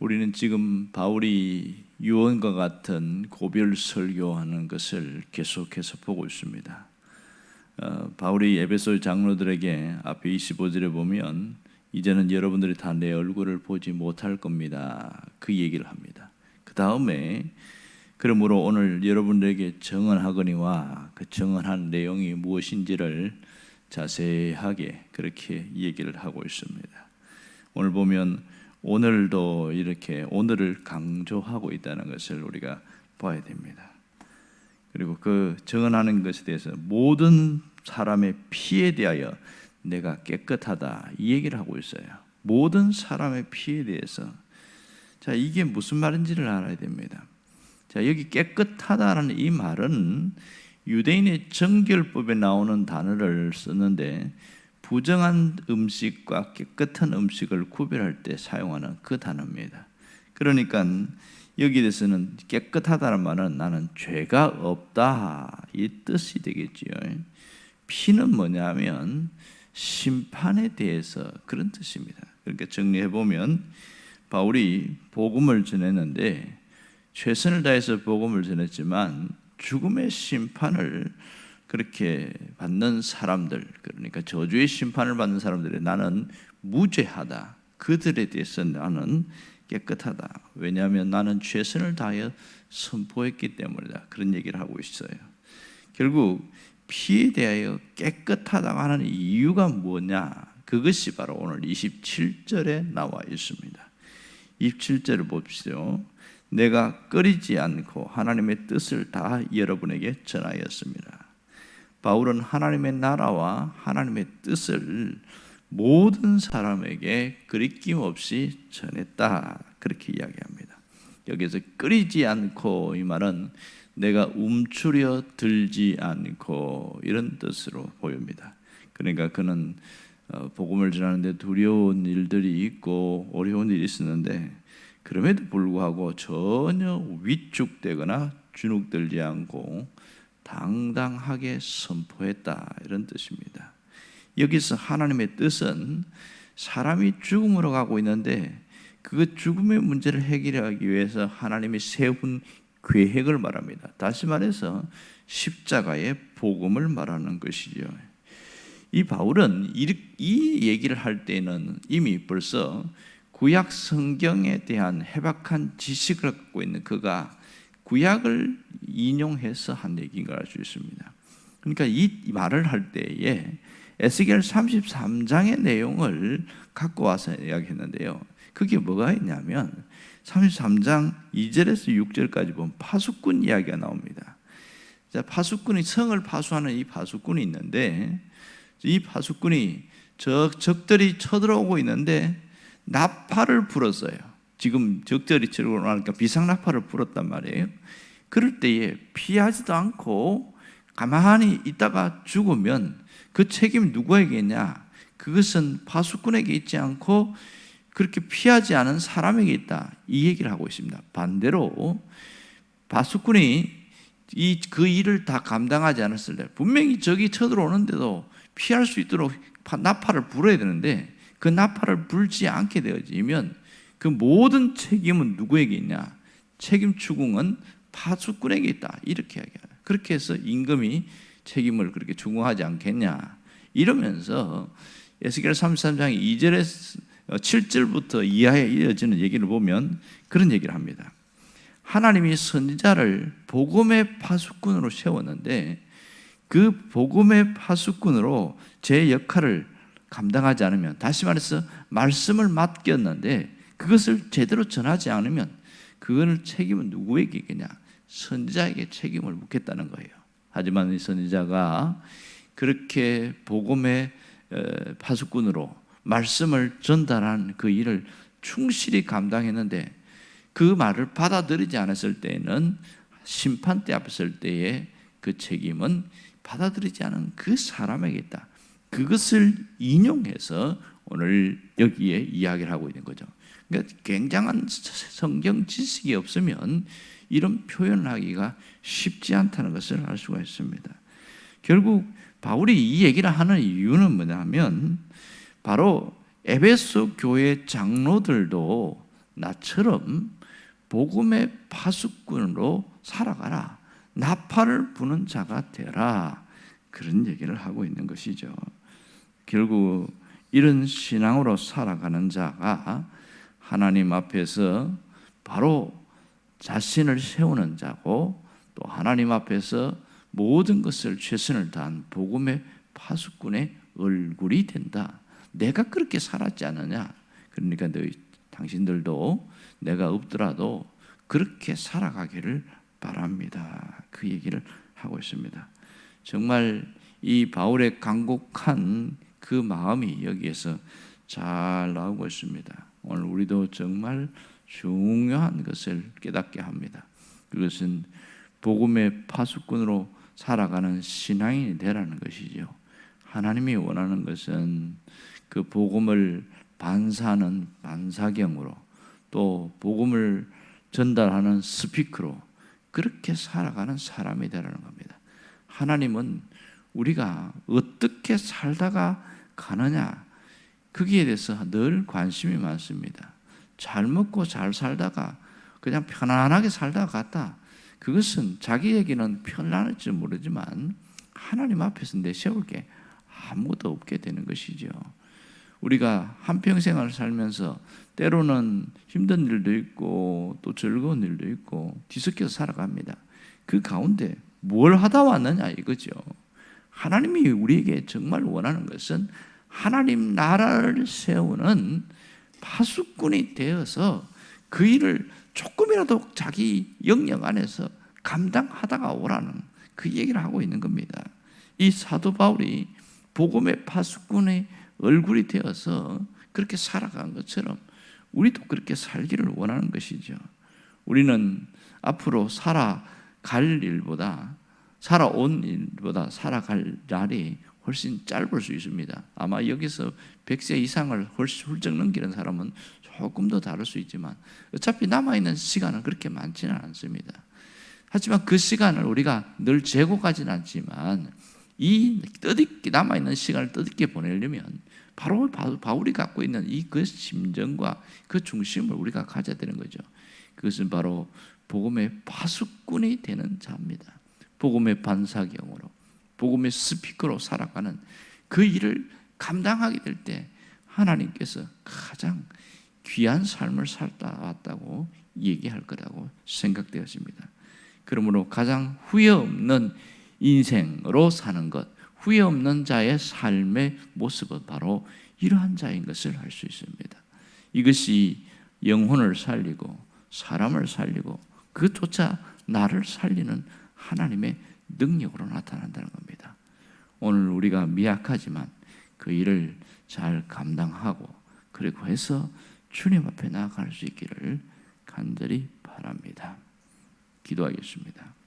우리는 지금 바울이 유언과 같은 고별 설교하는 것을 계속해서 보고 있습니다. 어, 바울이 에베소 장로들에게 앞에 25절에 보면 이제는 여러분들이 다 내 얼굴을 보지 못할 겁니다. 그 얘기를 합니다. 그 다음에 그러므로 오늘 여러분들에게 정언하거니와 그 정언한 내용이 무엇인지를 자세하게 그렇게 얘기를 하고 있습니다. 오늘 보면 오늘도 이렇게 오늘을 강조하고 있다는 것을 우리가 봐야 됩니다. 그리고 그 정언하는 것에 대해서 모든 사람의 피에 대하여 내가 깨끗하다 이 얘기를 하고 있어요. 모든 사람의 피에 대해서 자 이게 무슨 말인지를 알아야 됩니다. 자 여기 깨끗하다라는 이 말은 유대인의 정결법에 나오는 단어를 쓰는데 부정한 음식과 깨끗한 음식을 구별할 때 사용하는 그 단어입니다. 그러니까 여기 대해서는 깨끗하다는 말은 나는 죄가 없다 이 뜻이 되겠지요. 피는 뭐냐면 심판에 대해서 그런 뜻입니다. 그러니까 정리해 보면 바울이 복음을 전했는데 최선을 다해서 복음을 전했지만 죽음의 심판을 그렇게 받는 사람들 그러니까 저주의 심판을 받는 사람들이 나는 무죄하다. 그들에 대해서 나는 깨끗하다. 왜냐하면 나는 최선을 다하여 선포했기 때문이다. 그런 얘기를 하고 있어요. 결국 피에 대하여 깨끗하다고 하는 이유가 뭐냐? 그것이 바로 오늘 27절에 나와 있습니다. 27절을 봅시오. 내가 끓이지 않고 하나님의 뜻을 다 여러분에게 전하였습니다. 바울은 하나님의 나라와 하나님의 뜻을 모든 사람에게 그리낌 없이 전했다. 그렇게 이야기합니다. 여기서 끓이지 않고 이 말은 내가 움츠려 들지 않고 이런 뜻으로 보입니다. 그러니까 그는 어, 복음을 전하는데 두려운 일들이 있고 어려운 일이 있었는데 그럼에도 불구하고 전혀 위축되거나 주눅들지 않고 당당하게 선포했다 이런 뜻입니다. 여기서 하나님의 뜻은 사람이 죽음으로 가고 있는데 그 죽음의 문제를 해결하기 위해서 하나님이 세운 계획을 말합니다. 다시 말해서 십자가의 복음을 말하는 것이죠. 이 바울은 이 얘기를 할 때는 이미 벌써 구약 성경에 대한 해박한 지식을 갖고 있는 그가 구약을 인용해서 한 얘기인 걸 알 수 있습니다. 그러니까 이 말을 할 때에 에스겔 33장의 내용을 갖고 와서 이야기했는데요. 그게 뭐가 있냐면 33장 2절에서 6절까지 보면 파수꾼 이야기가 나옵니다. 자, 파수꾼이 성을 파수하는 이 파수꾼이 있는데 이 파수꾼이 적 적들이 쳐들어오고 있는데 나팔을 불었어요. 지금 적절히 치르고 나니까 비상나팔을 불었단 말이에요. 그럴 때에 피하지도 않고 가만히 있다가 죽으면 그 책임 누구에게 있냐? 그것은 파수꾼에게 있지 않고 그렇게 피하지 않은 사람에게 있다. 이 얘기를 하고 있습니다. 반대로 파수꾼이 이 그 일을 다 감당하지 않았을 때 분명히 적이 쳐들어오는데도 피할 수 있도록 나팔을 불어야 되는데 그 나팔을 불지 않게 되어지면 그 모든 책임은 누구에게 있냐? 책임 추궁은 파수꾼에게 있다. 이렇게 이야기해요. 그렇게 해서 임금이 책임을 그렇게 추궁하지 않겠냐? 이러면서 에스겔 33장 2절에서 7절부터 이하에 이어지는 얘기를 보면 그런 얘기를 합니다. 하나님이 선지자를 복음의 파수꾼으로 세웠는데 그 복음의 파수꾼으로 제 역할을 감당하지 않으면 다시 말해서 말씀을 맡겼는데 그것을 제대로 전하지 않으면 그거를 책임은 누구에게 있겠냐? 선지자에게 책임을 묻겠다는 거예요. 하지만 이 선지자가 그렇게 복음의 파수꾼으로 말씀을 전달한 그 일을 충실히 감당했는데 그 말을 받아들이지 않았을 때에는 심판 때 앞섰을 때에 그 책임은 받아들이지 않은 그 사람에게 있다. 그것을 인용해서 오늘 여기에 이야기를 하고 있는 거죠. 그러니까 굉장한 성경 지식이 없으면 이런 표현을 하기가 쉽지 않다는 것을 알 수가 있습니다. 결국 바울이 이 얘기를 하는 이유는 뭐냐면 바로 에베소 교회 장로들도 나처럼 복음의 파수꾼으로 살아가라. 나팔을 부는 자가 되라. 그런 얘기를 하고 있는 것이죠. 결국 이런 신앙으로 살아가는 자가 하나님 앞에서 바로 자신을 세우는 자고 또 하나님 앞에서 모든 것을 최선을 다한 복음의 파수꾼의 얼굴이 된다. 내가 그렇게 살았지 않느냐? 그러니까 너희 당신들도 내가 없더라도 그렇게 살아가기를 바랍니다. 그 얘기를 하고 있습니다. 정말 이 바울의 간곡한 그 마음이 여기에서 잘 나오고 있습니다. 오늘 우리도 정말 중요한 것을 깨닫게 합니다. 그것은 복음의 파수꾼으로 살아가는 신앙인이 되라는 것이죠. 하나님이 원하는 것은 그 복음을 반사하는 반사경으로 또 복음을 전달하는 스피커로 그렇게 살아가는 사람이 되라는 겁니다. 하나님은 우리가 어떻게 살다가 가느냐 거기에 대해서 늘 관심이 많습니다. 잘 먹고 잘 살다가 그냥 편안하게 살다가 갔다. 그것은 자기에게는 편안할지 모르지만 하나님 앞에서 내세울 게 아무것도 없게 되는 것이죠. 우리가 한평생을 살면서 때로는 힘든 일도 있고 또 즐거운 일도 있고 뒤섞여서 살아갑니다. 그 가운데 뭘 하다 왔느냐 이거죠. 하나님이 우리에게 정말 원하는 것은 하나님 나라를 세우는 파수꾼이 되어서 그 일을 조금이라도 자기 영역 안에서 감당하다가 오라는 그 얘기를 하고 있는 겁니다. 이 사도 바울이 복음의 파수꾼의 얼굴이 되어서 그렇게 살아간 것처럼 우리도 그렇게 살기를 원하는 것이죠. 우리는 앞으로 살아갈 일보다 살아온 일보다 살아갈 날이 훨씬 짧을 수 있습니다. 아마 여기서 100세 이상을 훨씬 훌쩍 넘기는 사람은 조금 더 다를 수 있지만 어차피 남아있는 시간은 그렇게 많지는 않습니다. 하지만 그 시간을 우리가 늘 재고 가진 않지만 이 뜻있게 남아있는 시간을 뜻있게 보내려면 바로 바울이 갖고 있는 이 그 심정과 그 중심을 우리가 가져야 되는 거죠. 그것은 바로 복음의 파수꾼이 되는 자입니다. 복음의 반사경으로 복음의 스피커로 살아가는 그 일을 감당하게 될 때 하나님께서 가장 귀한 삶을 살다 왔다고 얘기할 거라고 생각되었습니다. 그러므로 가장 후회 없는 인생으로 사는 것, 후회 없는 자의 삶의 모습은 바로 이러한 자인 것을 알 수 있습니다. 이것이 영혼을 살리고 사람을 살리고 그조차 나를 살리는 하나님의 능력으로 나타난다는 겁니다. 오늘 우리가 미약하지만 그 일을 잘 감당하고 그리고 해서 주님 앞에 나아갈 수 있기를 간절히 바랍니다. 기도하겠습니다.